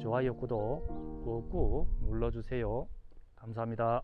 좋아요, 구독 꾹꾹 눌러주세요. 감사합니다.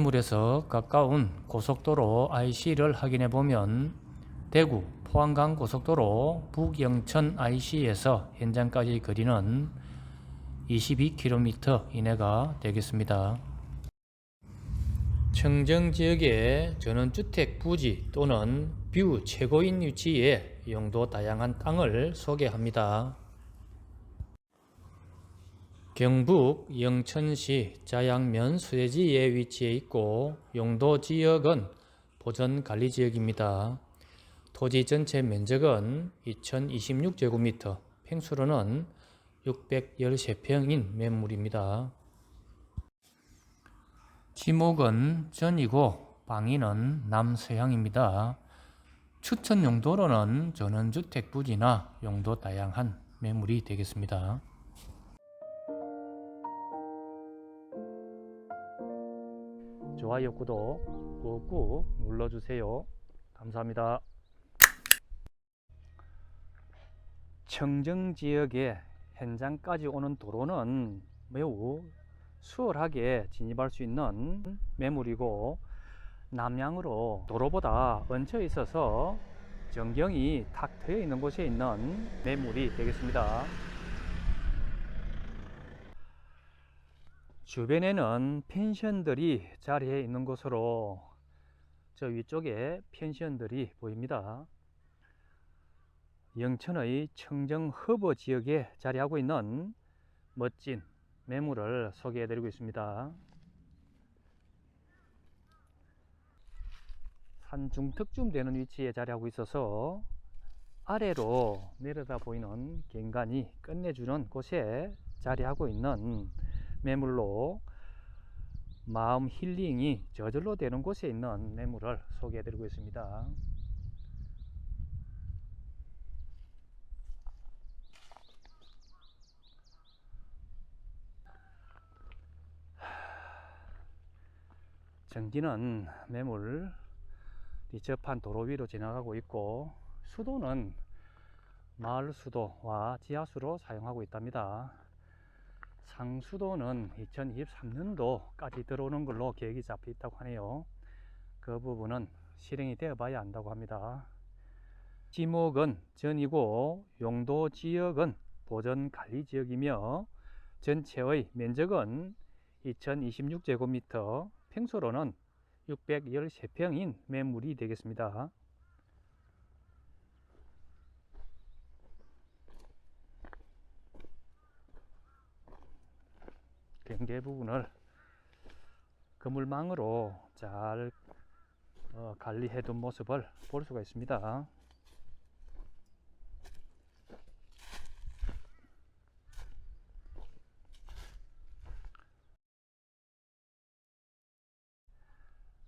매물에서 가까운 고속도로 IC를 확인해 보면 대구 포항간 고속도로 북영천 IC에서 현장까지 거리는 22km 이내가 되겠습니다. 청정 지역의 전원주택 부지 또는 뷰 최고인 위치에 용도 다양한 땅을 소개합니다. 경북 영천시 자양면 수혜지에 위치해 있고 용도 지역은 보전 관리 지역입니다. 토지 전체 면적은 2026제곱미터, 평수로는 613평인 매물입니다. 지목은 전이고 방위는 남서향입니다. 추천 용도로는 전원주택 부지나 용도 다양한 매물이 되겠습니다. 좋아요, 구독 꾹꾹 눌러주세요. 감사합니다. 청정 지역의 현장까지 오는 도로는 매우 수월하게 진입할 수 있는 매물이고 남향으로 도로보다 얹혀 있어서 전경이 탁 트여 있는 곳에 있는 매물이 되겠습니다. 주변에는 펜션들이 자리해 있는 곳으로 저 위쪽에 펜션들이 보입니다. 영천의 청정 허브 지역에 자리하고 있는 멋진 매물을 소개해 드리고 있습니다. 산 중턱쯤 되는 위치에 자리하고 있어서 아래로 내려다 보이는 경관이 끝내주는 곳에 자리하고 있는 매물로 마음 힐링이 저절로 되는 곳에 있는 매물을 소개해 드리고 있습니다. 전기는 매물 리접한 도로 위로 지나가고 있고 수도는 마을 수도와 지하수로 사용하고 있답니다. 상수도는 2023년도까지 들어오는 걸로 계획이 잡혀 있다고 하네요. 그 부분은 실행이 되어 봐야 한다고 합니다. 지목은 전이고 용도 지역은 보전 관리 지역이며 전체의 면적은 2026제곱미터, 평수로는 613평인 매물이 되겠습니다. 경계 부분을 그물망으로 잘 어, 관리해 둔 모습을 볼 수가 있습니다.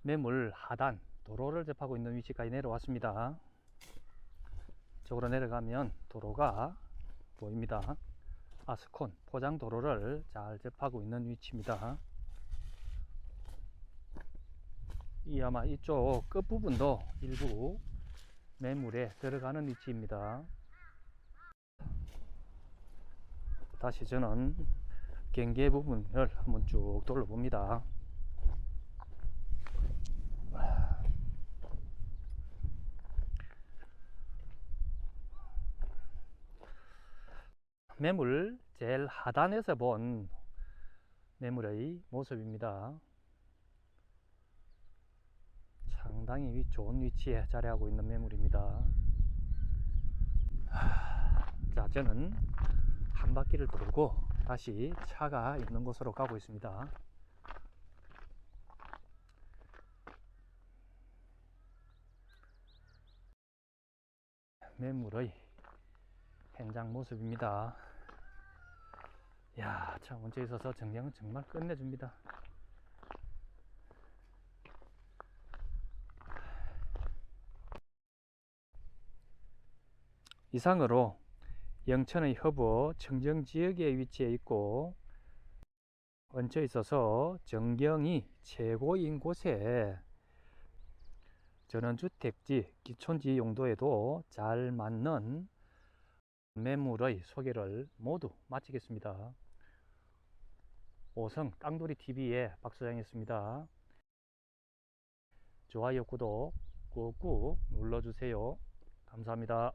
매물 하단 도로를 접하고 있는 위치까지 내려왔습니다. 쪽으로 내려가면 도로가 보입니다. 아스콘 포장 도로를 잘 접하고 있는 위치입니다. 이 아마 이쪽 끝 부분도 일부 매물에 들어가는 위치입니다. 다시 저는 경계 부분을 한번 쭉 둘러봅니다. 매물 제일 하단에서 본 매물의 모습입니다. 상당히 위- 좋은 위치에 자리하고 있는 매물입니다. 하, 자, 저는 한 바퀴를 돌고 다시 차가 있는 곳으로 가고 있습니다. 매물의 현장 모습입니다. 야, 참 얹혀 있어서 정량은 정말 끝내줍니다. 이상으로 영천의 허브 청정 지역에 위치해 있고 얹혀 있어서 전경이 최고인 곳에 전원주택지, 기촌지 용도에도 잘 맞는 매물의 소개를 모두 마치겠습니다. 5성 땅돌이 TV의 박소장이었습니다. 좋아요, 구독 꾹꾹 눌러주세요. 감사합니다.